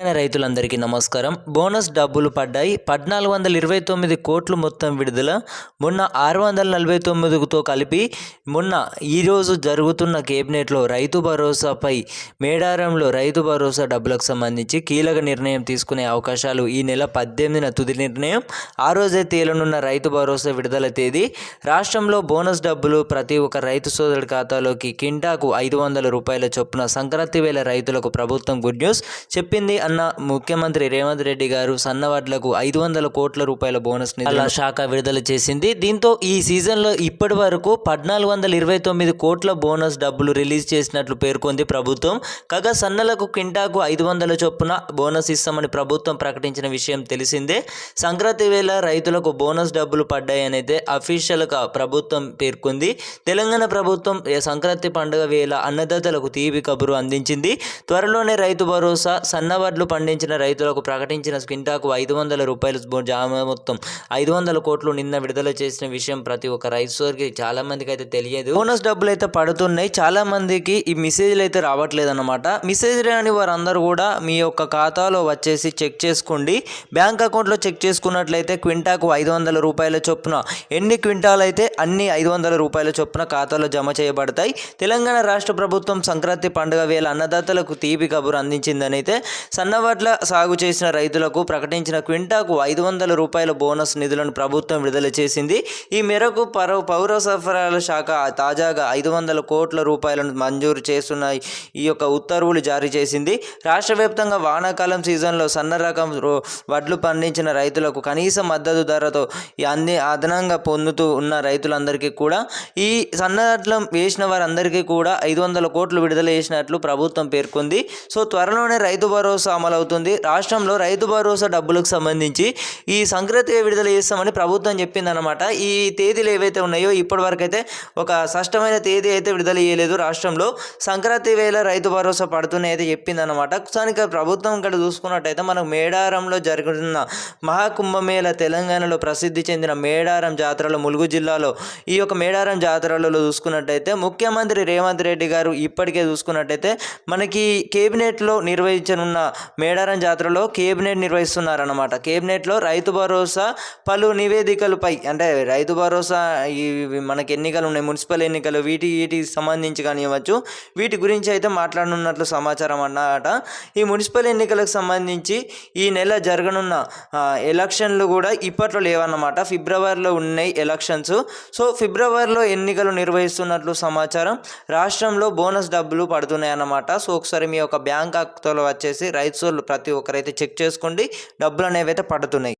రైతులందరికీ నమస్కారం. బోనస్ డబ్బులు పడ్డాయి. పద్నాలుగు వందల ఇరవై తొమ్మిది కోట్లు మొత్తం విడుదల. మొన్న ఆరు వందల నలభై తొమ్మిదితో కలిపి మొన్న ఈరోజు జరుగుతున్న కేబినెట్లో రైతు భరోసాపై మేడారంలో రైతు భరోసా డబ్బులకు సంబంధించి కీలక నిర్ణయం తీసుకునే అవకాశాలు ఈ నెల పద్దెనిమిదిన తుది నిర్ణయం. ఆ రోజే తేలనున్న రైతు భరోసా విడుదల తేదీ. రాష్ట్రంలో బోనస్ డబ్బులు ప్రతి ఒక్క రైతు సోదరుడి ఖాతాలోకి కింటాకు ఐదు వందల రూపాయల చొప్పున సంక్రాంతి వేల రైతులకు ప్రభుత్వం గుడ్ న్యూస్ చెప్పింది. అన్న ముఖ్యమంత్రి రేవంత్ రెడ్డి గారు సన్నవడ్లకు ఐదు వందల కోట్ల రూపాయల బోనస్ నిధుల శాఖ విడుదల చేసింది. దీంతో ఈ సీజన్లో ఇప్పటి వరకు పద్నాలుగు వందల ఇరవై తొమ్మిది కోట్ల బోనస్ డబ్బులు రిలీజ్ చేసినట్లు పేర్కొంది ప్రభుత్వం. కాగా సన్నలకు కింటాకు ఐదు వందల చొప్పున బోనస్ ఇస్తామని ప్రభుత్వం ప్రకటించిన విషయం తెలిసిందే. సంక్రాంతి వేళ రైతులకు బోనస్ డబ్బులు పడ్డాయనైతే అయితే అఫీషియల్గా ప్రభుత్వం పేర్కొంది. తెలంగాణ ప్రభుత్వం సంక్రాంతి పండుగ వేళ అన్నదాతలకు తీపి కబురు అందించింది. త్వరలోనే రైతు భరోసా సన్నవడ్లు పండించిన రైతులకు ప్రకటించిన క్వింటాకు ఐదు వందల రూపాయలు జామ మొత్తం. ఐదు వందల కోట్లు నిన్న విడుదల చేసిన విషయం ప్రతి ఒక్క రైతు చాలా మందికి అయితే తెలియదు. బోనస్ డబ్బులు అయితే పడుతున్నాయి. చాలా మందికి ఈ మెసేజ్లు అయితే రావట్లేదు అనమాట మెసేజ్ రాని వారందరూ కూడా మీ యొక్క ఖాతాలో వచ్చేసి చెక్ చేసుకోండి. బ్యాంక్ అకౌంట్లో చెక్ చేసుకున్నట్లయితే క్వింటాకు ఐదు వందల రూపాయల చొప్పున ఎన్ని క్వింటాలు అయితే అన్ని ఐదు వందల రూపాయల చొప్పున ఖాతాలో జమ చేయబడతాయి. తెలంగాణ రాష్ట్ర ప్రభుత్వం సంక్రాంతి పండుగ వేళ అన్నదాతలకు తీపి కబురు అందించిందని అయితే సన్నవడ్ల సాగు చేసిన రైతులకు ప్రకటించిన క్వింటాకు ఐదు వందల రూపాయల బోనస్ నిధులను ప్రభుత్వం విడుదల చేసింది. ఈ మేరకు పౌర పౌర సరఫరాల శాఖ తాజాగా ఐదు వందల కోట్ల రూపాయలను మంజూరు చేస్తున్న ఈ యొక్క ఉత్తర్వులు జారీ చేసింది. రాష్ట్ర వ్యాప్తంగా వానాకాలం సీజన్లో సన్న రకం వడ్లు పండించిన రైతులకు కనీస మద్దతు ధరతో ఈ అన్ని అదనంగా పొందుతూ ఉన్న రైతులందరికీ కూడా ఈ సన్నదట్లం వేసిన వారందరికీ కూడా ఐదు వందల కోట్లు విడుదల చేసినట్లు ప్రభుత్వం పేర్కొంది. సో త్వరలోనే రైతు భరోసా అమలవుతుంది. రాష్ట్రంలో రైతు భరోసా డబ్బులకు సంబంధించి ఈ సంక్రాంతిగా విడుదల చేస్తామని ప్రభుత్వం చెప్పిందనమాట ఈ తేదీలు ఏవైతే ఉన్నాయో ఇప్పటి వరకు అయితే ఒక స్పష్టమైన తేదీ అయితే విడుదల చేయలేదు రాష్ట్రంలో. సంక్రాంతి వేళ రైతు భరోసా పడుతున్నాయి అయితే చెప్పిందనమాట స్థానిక ప్రభుత్వం ఇక్కడ చూసుకున్నట్టయితే మనకు మేడారంలో జరుగుతున్న మహాకుంభమేళ తెలంగాణలో ప్రసిద్ధి చెందిన మేడారం జాతరలో ములుగు జిల్లాలో ఈ యొక్క మేడారం జాతరలలో చూసుకున్నట్టయితే ముఖ్యమంత్రి రేవంత్ రెడ్డి గారు ఇప్పటికే చూసుకున్నట్టయితే మనకి కేబినెట్లో నిర్వహించనున్న మేడారం జాతరలో కేబినెట్ నిర్వహిస్తున్నారన్నమాట. కేబినెట్లో రైతు భరోసా పలు నివేదికలపై అంటే రైతు భరోసా ఈ మనకి ఎన్నికలు ఉన్నాయి మున్సిపల్ ఎన్నికలు వీటి వీటికి సంబంధించి కానివ్వచ్చు వీటి గురించి అయితే మాట్లాడనున్నట్లు సమాచారం అన్నమాట. ఈ మున్సిపల్ ఎన్నికలకు సంబంధించి ఈ నెల జరగనున్న ఎలక్షన్లు కూడా ఇప్పట్లో లేవన్నమాట. ఫిబ్రవరిలో ఉన్నాయి ఎలక్షన్స్. సో ఫిబ్రవరిలో ఎన్నికలు నిర్వహిస్తున్నట్లు సమాచారం రాష్ట్రంలో బోనస్ డబ్బులు పడుతున్నాయి అన్నమాట సో ఒకసారి మీ యొక్క బ్యాంక్ ఖాతాలో వచ్చేసి రైతు సోళ్ళు ప్రతి ఒక్కరైతే చెక్ చేసుకోండి. డబ్బులు అనేవి అయితే పడుతున్నాయి.